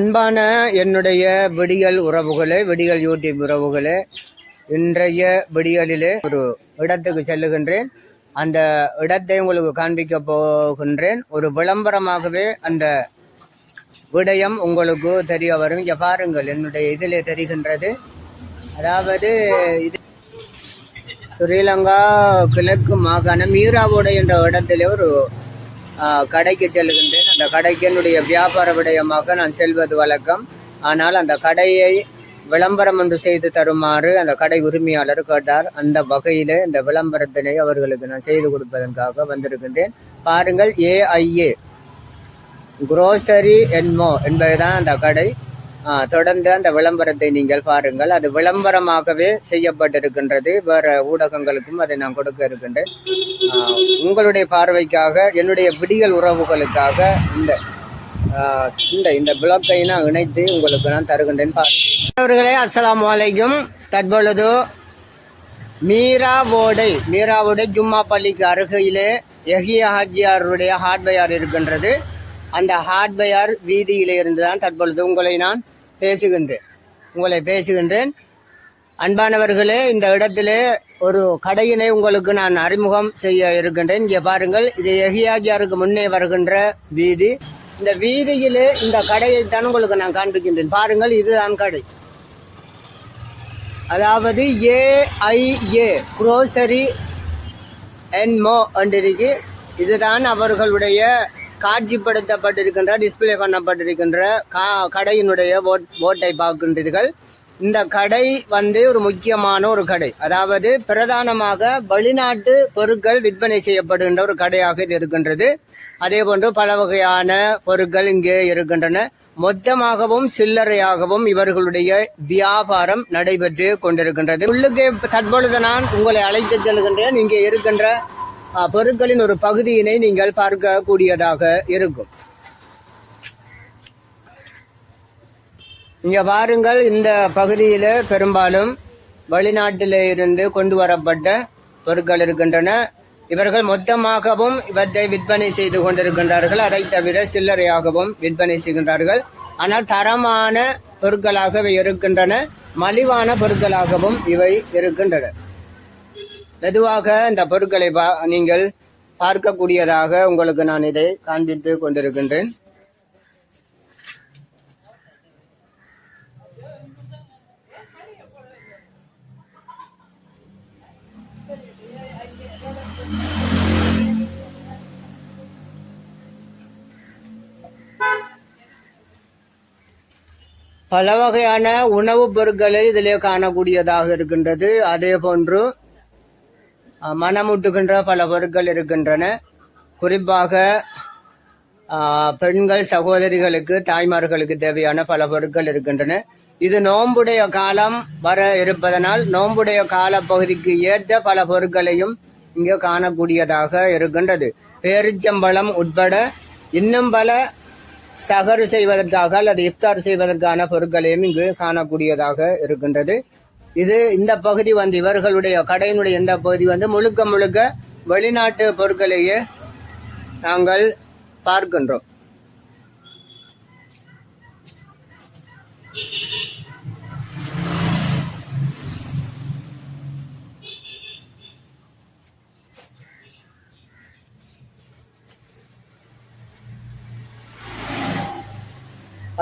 அன்பான என்னுடைய விடியல் உறவுகளே விடியல் யூடியூப் உறவுகளே இன்றைய விடியலிலே ஒரு இடத்துக்கு செல்லுகின்றேன். அந்த இடத்தை உங்களுக்கு காண்பிக்க போகின்றேன். ஒரு விளம்பரமாகவே அந்த விடயம் உங்களுக்கு தெரிய வரும். இங்கே பாருங்கள் என்னுடைய இதிலே தெரிகின்றது. அதாவது இது ஸ்ரீலங்கா கிழக்கு மாகாணம் மீராவோடை என்ற இடத்திலே ஒரு கடைக்கு செல்கின்றேன் அந்த கடைக்கு என்னுடைய வியாபார விடயமாக நான் செல்வது வழக்கம். ஆனால் அந்த கடையை விளம்பரம் ஒன்று செய்து தருமாறு அந்த கடை உரிமையாளர் கேட்டார். அந்த வகையிலே இந்த விளம்பரத்தினை அவர்களுக்கு நான் செய்து கொடுப்பதற்காக வந்திருக்கின்றேன். பாருங்கள் ஏஐஏ குரோசரி என்மோ என்பதுதான் அந்த கடை. தொடர்ந்து அந்த விளம்பரத்தை நீங்கள் பாருங்கள். அது விளம்பரமாகவே செய்யப்பட்டிருக்கின்றது. வேற ஊடகங்களுக்கும் அதை நான் கொடுக்க இருக்கின்றேன். உங்களுடைய பார்வைக்காக என்னுடைய விடியல் உறவுகளுக்காக இந்த இந்த இந்த பிளாக்கை நான் இணைத்து உங்களுக்கு நான் தருகின்றேன். அவர்களே அஸ்ஸலாமு வலைக்கும் தற்பொழுது மீராவோடை மீராவோடை ஜும்மா பள்ளிக்கு அருகிலே எஹிய ஹாஜியாருடைய ஹார்ட்வேர் இருக்கின்றது. அந்த ஹார்ட்வேர் வீதியிலே இருந்து தான் தற்பொழுது உங்களை நான் பேசுகின்றேன். உங்களை பேசுகின்றேன். அன்பானவர்களே இந்த இடத்திலே ஒரு கடையினை உங்களுக்கு நான் அறிமுகம் செய்ய இருக்கின்றேன். இங்கே பாருங்கள் இது எஹியாஜியாருக்கு முன்னே வருகின்ற வீதி. இந்த வீதியிலே இந்த கடையை தான் உங்களுக்கு நான் காண்பிக்கின்றேன். பாருங்கள் இதுதான் கடை. அதாவது ஏஐஏ குரோசரி அண்ட் மோ அண்டிருக்கு இதுதான் அவர்களுடைய காட்சிப்படுத்தப்பட்டிருக்கின்ற டிஸ்பிளே பண்ணப்பட்டிருக்கின்ற கா கடையினுடைய ஓட் ஓட்டை பார்க்கின்றீர்கள். இந்த கடை வந்து ஒரு முக்கியமான ஒரு கடை. அதாவது பிரதானமாக வெளிநாட்டு பொருட்கள் விற்பனை செய்யப்படுகின்ற ஒரு கடையாக இது இருக்கின்றது. அதே போன்று பல வகையான பொருட்கள் இங்கே இருக்கின்றன. மொத்தமாகவும் சில்லறையாகவும் இவர்களுடைய வியாபாரம் நடைபெற்று கொண்டிருக்கின்றது. உள்ளுக்கு தற்பொழுது நான் உங்களை அழைத்து செல்கின்றேன். இங்கே இருக்கின்ற பொருட்களின் ஒரு பகுதியினை நீங்கள் பார்க்கக்கூடியதாக இருக்கும். இங்க பாருங்கள் இந்த பகுதியில பெரும்பாலும் வெளிநாட்டில இருந்து கொண்டு வரப்பட்ட பொருட்கள் இருக்கின்றன. இவர்கள் மொத்தமாகவும் இவற்றை விற்பனை செய்து கொண்டிருக்கின்றார்கள். அதை தவிர சில்லறையாகவும் விற்பனை செய்கின்றார்கள். ஆனால் தரமான பொருட்களாக இருக்கின்றன. மலிவான பொருட்களாகவும் இவை இருக்கின்றன. மெதுவாக இந்த பொருட்களை பா- நீங்கள் பார்க்கக்கூடியதாக உங்களுக்கு நான் இதை காண்பித்து கொண்டிருக்கின்றேன். பல வகையான உணவுப் பொருட்களை இதிலே காணக்கூடியதாக இருக்கின்றது. அதே போன்று மனமூட்டுகின்ற பல பொருட்கள் இருக்கின்றன. குறிப்பாக பெண்கள் சகோதரிகளுக்கு தாய்மார்களுக்கு தேவையான பல பொருட்கள் இருக்கின்றன. இது நோம்புடைய காலம் வர இருப்பதனால் நோம்புடைய கால பகுதிக்கு ஏற்ற பல பொருட்களையும் இங்கு காணக்கூடியதாக இருக்கின்றது. பேரிச்சம்பழம் உட்பட இன்னும் பல சகரு செய்வதற்காக அல்லது இஃப்தார் செய்வதற்கான பொருட்களையும் இங்கு காணக்கூடியதாக இருக்கின்றது. இது இந்த பகுதி வந்து இவர்களுடைய கடையினுடைய இந்த பகுதி வந்து முழுக்க முழுக்க வெளிநாட்டு பொருட்களையே நாங்கள் பார்க்கின்றோம்.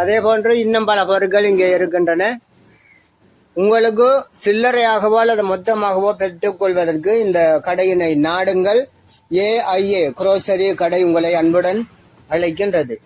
அதே போன்று இன்னும் பல பொருட்கள் இங்கே இருக்கின்றன. உங்களுக்கு சில்லறையாகவோ அல்லது மொத்தமாகவோ பெற்றுக்கொள்வதற்கு இந்த கடையினை நாடுங்கள். ஏஐஏ குரோசரி கடை உங்களை அன்புடன் அழைக்கின்றது.